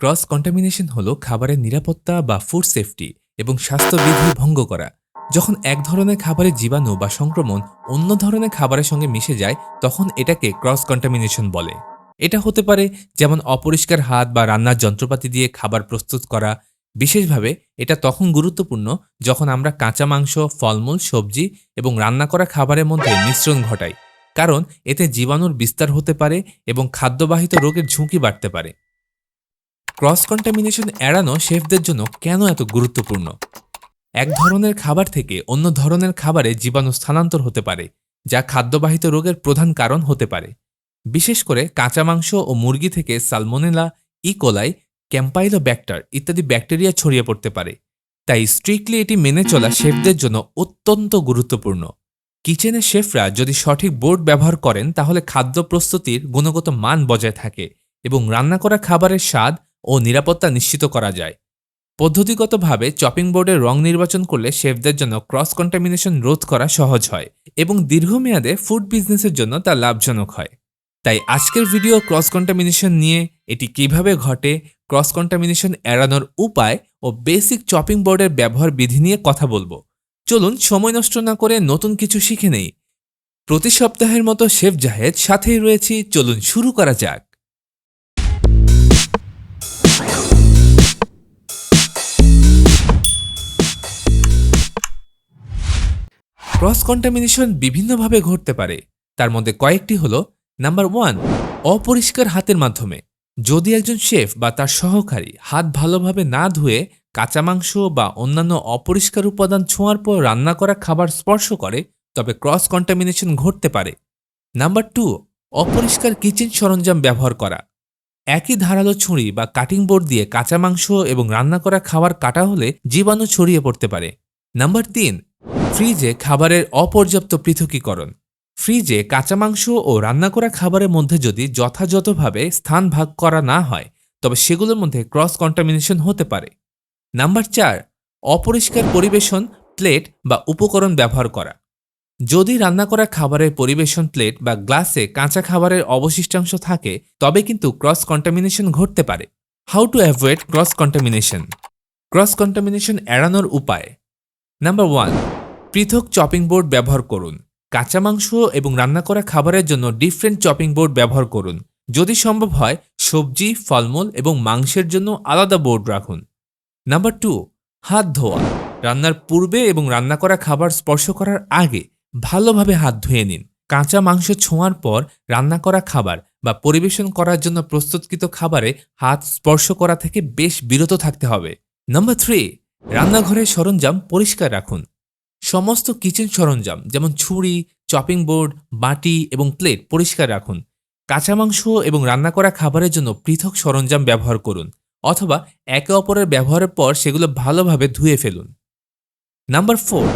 Cross contamination হলো খাবারের নিরাপত্তা বা ফুড সেফটি এবং স্বাস্থ্যবিধি ভঙ্গ করা। যখন এক ধরনের খাবারের জীবাণু বা সংক্রমণ অন্য ধরনের খাবারের সঙ্গে মিশে যায়, তখন এটাকে ক্রস কন্টামিনেশন বলে। এটা হতে পারে যেমন অপরিষ্কার হাত বা রান্নার যন্ত্রপাতি দিয়ে খাবার প্রস্তুত করা। বিশেষভাবে এটা তখন গুরুত্বপূর্ণ যখন আমরা কাঁচা মাংস, ফলমূল, সবজি এবং রান্না করা খাবারের মধ্যে মিশ্রণ ঘটাই। কারণ এতে জীবাণুর বিস্তার হতে পারে এবং খাদ্যবাহিত রোগের ঝুঁকি বাড়তে পারে। ক্রস কন্টামিনেশন এড়ানো শেফদের জন্য কেন এত গুরুত্বপূর্ণ? এক ধরনের খাবার থেকে অন্য ধরনের খাবারে জীবাণু স্থানান্তর হতে পারে, যা খাদ্যবাহিত রোগের প্রধান কারণ হতে পারে। বিশেষ করে কাঁচা মাংস ও মুরগি থেকে সালমোনেলা ইকোলাই ক্যাম্পাইলো ব্যাক্টার ইত্যাদি ব্যাকটেরিয়া ছড়িয়ে পড়তে পারে। তাই স্ট্রিক্টলি এটি মেনে চলা শেফদের জন্য অত্যন্ত গুরুত্বপূর্ণ। কিচেনের শেফরা যদি সঠিক বোর্ড ব্যবহার করেন, তাহলে খাদ্য প্রস্তুতির গুণগত মান বজায় থাকে এবং রান্না করা খাবারের স্বাদ ও নিরাপত্তা নিশ্চিত করা যায়। পদ্ধতিগতভাবে চপিং বোর্ডের রং নির্বাচন করলে শেফদের জন্য ক্রস কন্টামিনেশন রোধ করা সহজ হয় এবং দীর্ঘমেয়াদে ফুড বিজনেসের জন্য তা লাভজনক হয়। তাই আজকের ভিডিও ক্রস কন্টামিনেশন নিয়ে, এটি কীভাবে ঘটে, ক্রস কন্টামিনেশন এড়ানোর উপায় ও বেসিক চপিং বোর্ডের ব্যবহার বিধি নিয়ে কথা বলব। চলুন সময় নষ্ট না করে নতুন কিছু শিখে নেই। প্রতি সপ্তাহের মতো শেফ জাহেদ সাথেই রয়েছি, চলুন শুরু করা যাক। ক্রস কন্টামিনেশন বিভিন্নভাবে ঘটতে পারে। তার মধ্যে কয়েকটি হল নাম্বার ওয়ান অপরিষ্কার হাতের মাধ্যমে। যদি একজন শেফ বা তার সহকারী হাত ভালোভাবে না ধুয়ে কাঁচা মাংস বা অন্যান্য অপরিষ্কার উপাদান ছোঁয়ার পর রান্না করা খাবার স্পর্শ করে, তবে ক্রস কন্টামিনেশন ঘটতে পারে। নাম্বার টু অপরিষ্কার কিচেন সরঞ্জাম ব্যবহার করা। একই ধারালো ছুরি বা কাটিং বোর্ড দিয়ে কাঁচা মাংস এবং রান্না করা খাবার কাটা হলে জীবাণু ছড়িয়ে পড়তে পারে। নাম্বার তিন ফ্রিজে খাবারের অপর্যাপ্ত পৃথকীকরণ। ফ্রিজে কাঁচা মাংস ও রান্না করা খাবারের মধ্যে যদি যথাযথভাবে স্থান ভাগ করা না হয়, তবে সেগুলোর মধ্যে ক্রস কন্টামিনেশন হতে পারে। নাম্বার চার, অপরিষ্কার পরিবেশন প্লেট বা উপকরণ ব্যবহার করা। যদি রান্না করা খাবারের পরিবেশন প্লেট বা গ্লাসে কাঁচা খাবারের অবশিষ্টাংশ থাকে, তবে কিন্তু ক্রস কন্টামিনেশন ঘটতে পারে। How to avoid cross contamination? Cross contamination এড়ানোর উপায়। নাম্বার ওয়ান পৃথক চপিং বোর্ড ব্যবহার করুন। কাঁচা মাংস এবং রান্না করা খাবারের জন্য ডিফারেন্ট চপিং বোর্ড ব্যবহার করুন। যদি সম্ভব হয়, সবজি, ফলমূল এবং মাংসের জন্য আলাদা বোর্ড রাখুন। নাম্বার টু হাত ধোয়া। রান্নার পূর্বে এবং রান্না করা খাবার স্পর্শ করার আগে ভালোভাবে হাত ধুয়ে নিন। কাঁচা মাংস ছোঁয়ার পর রান্না করা খাবার বা পরিবেশন করার জন্য প্রস্তুতকৃত খাবারে হাত স্পর্শ করা থেকে বেশ বিরত থাকতে হবে। নাম্বার থ্রি রান্নাঘরের সরঞ্জাম পরিষ্কার রাখুন। সমস্ত কিচেন সরঞ্জাম, যেমন ছুরি চপিং বোর্ড বাটি এবং প্লেট পরিষ্কার রাখুন। কাঁচা মাংস এবং রান্না করা খাবারের জন্য পৃথক সরঞ্জাম ব্যবহার করুন, অথবা একে অপরের ব্যবহারের পর সেগুলো ভালোভাবে ধুয়ে ফেলুন। নাম্বার ফোর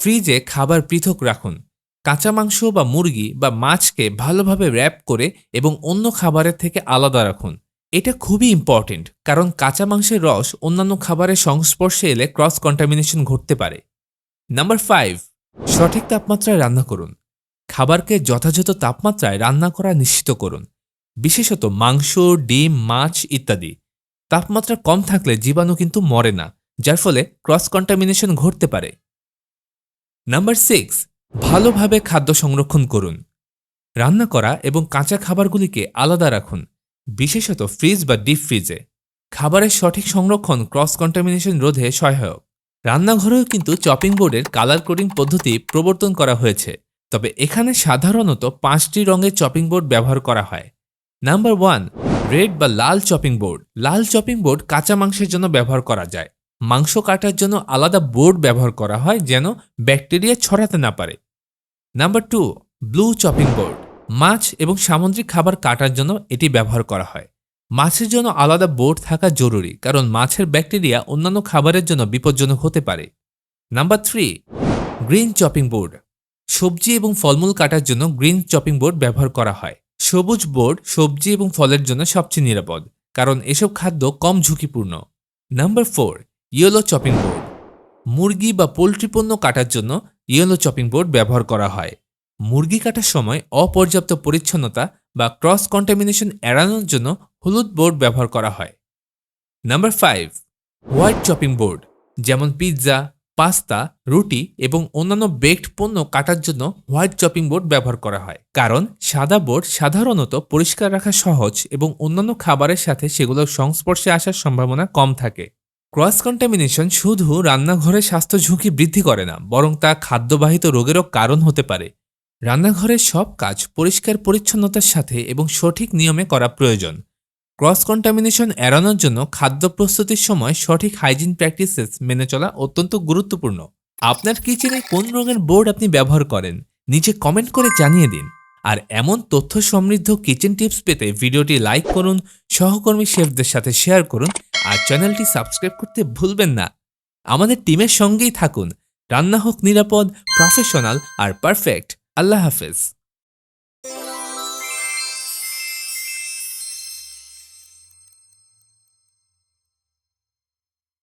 ফ্রিজে খাবার পৃথক রাখুন। কাঁচা মাংস বা মুরগি বা মাছকে ভালোভাবে র্যাপ করে এবং অন্য খাবারের থেকে আলাদা রাখুন। এটা খুবই ইম্পর্টেন্ট কারণ কাঁচা মাংসের রস অন্যান্য খাবারের সংস্পর্শে এলে ক্রস কন্টামিনেশন ঘটতে পারে। নাম্বার ফাইভ সঠিক তাপমাত্রায় রান্না করুন। খাবারকে যথাযথ তাপমাত্রায় রান্না করা নিশ্চিত করুন। বিশেষত মাংস, ডিম, মাছ ইত্যাদি। তাপমাত্রা কম থাকলে জীবাণু কিন্তু মরে না, যার ফলে ক্রস কন্টামিনেশন ঘটতে পারে। নাম্বার সিক্স ভালোভাবে খাদ্য সংরক্ষণ করুন। রান্না করা এবং কাঁচা খাবারগুলিকে আলাদা রাখুন, বিশেষত ফ্রিজ বা ডিপ ফ্রিজে। খাবারের সঠিক সংরক্ষণ ক্রস কন্টামিনেশন রোধে সহায়ক। রান্নাঘরেও কিন্তু চপিং বোর্ডের কালার কোডিং পদ্ধতি প্রবর্তন করা হয়েছে। তবে এখানে সাধারণত পাঁচটি রঙের চপিং বোর্ড ব্যবহার করা হয়। নাম্বার ওয়ান রেড বা লাল চপিং বোর্ড লাল চপিং বোর্ড কাঁচা মাংসের জন্য ব্যবহার করা যায়। মাংস কাটার জন্য আলাদা বোর্ড ব্যবহার করা হয় যেন ব্যাকটেরিয়া ছড়াতে না পারে। Number two blue chopping board মাছ এবং সামুদ্রিক খাবার কাটার জন্য এটি ব্যবহার করা হয়। মাছের জন্য আলাদা বোর্ড থাকা জরুরি, কারণ মাছের ব্যাকটেরিয়া অন্যান্য খাবারের জন্য বিপজ্জনক হতে পারে। Number three, green chopping board. সবজি এবং ফলমূল কাটার জন্য গ্রিন চপিং বোর্ড ব্যবহার করা হয়। সবুজ বোর্ড সবজি এবং ফলের জন্য সবচেয়ে নিরাপদ, কারণ এসব খাদ্য কম ঝুঁকিপূর্ণ। Number four, yellow chopping board. মুরগি বা পোলট্রি পণ্য কাটার জন্য ইয়েলো চপিং বোর্ড ব্যবহার করা হয়। মুরগি কাটার সময় অপর্যাপ্ত পরিচ্ছন্নতা বা ক্রস কন্টামিনেশন এড়ানোর জন্য হলুদ বোর্ড ব্যবহার করা হয়। Number five white chopping board যেমন পিৎজা পাস্তা রুটি এবং অন্যান্য বেকড পণ্য কাটার জন্য হোয়াইট চপিং বোর্ড ব্যবহার করা হয়। কারণ সাদা বোর্ড সাধারণত পরিষ্কার রাখা সহজ এবং অন্যান্য খাবারের সাথে সেগুলোর সংস্পর্শে আসার সম্ভাবনা কম থাকে। ক্রস কন্টামিনেশন শুধু রান্নাঘরের স্বাস্থ্য ঝুঁকি বৃদ্ধি করে না, বরং তা খাদ্যবাহিত রোগেরও কারণ হতে পারে। রান্নাঘরের সব কাজ পরিষ্কার পরিচ্ছন্নতার সাথে এবং সঠিক নিয়মে করা প্রয়োজন। ক্রস কন্টামিনেশন এড়ানোর জন্য খাদ্য প্রস্তুতির সময় সঠিক হাইজিন প্র্যাকটিসেস মেনে চলা অত্যন্ত গুরুত্বপূর্ণ। আপনার কিচেনে কোন রঙের বোর্ড আপনি ব্যবহার করেন, নিচে কমেন্ট করে জানিয়ে দিন। আর এমন তথ্য সমৃদ্ধ কিচেন টিপস পেতে ভিডিওটি লাইক করুন, সহকর্মী শেফদের সাথে শেয়ার করুন আর চ্যানেলটি সাবস্ক্রাইব করতে ভুলবেন না। আমাদের টিমের সঙ্গেই থাকুন। রান্না হোক নিরাপদ, প্রফেশনাল আর পারফেক্ট। আল্লাহ হাফেজ।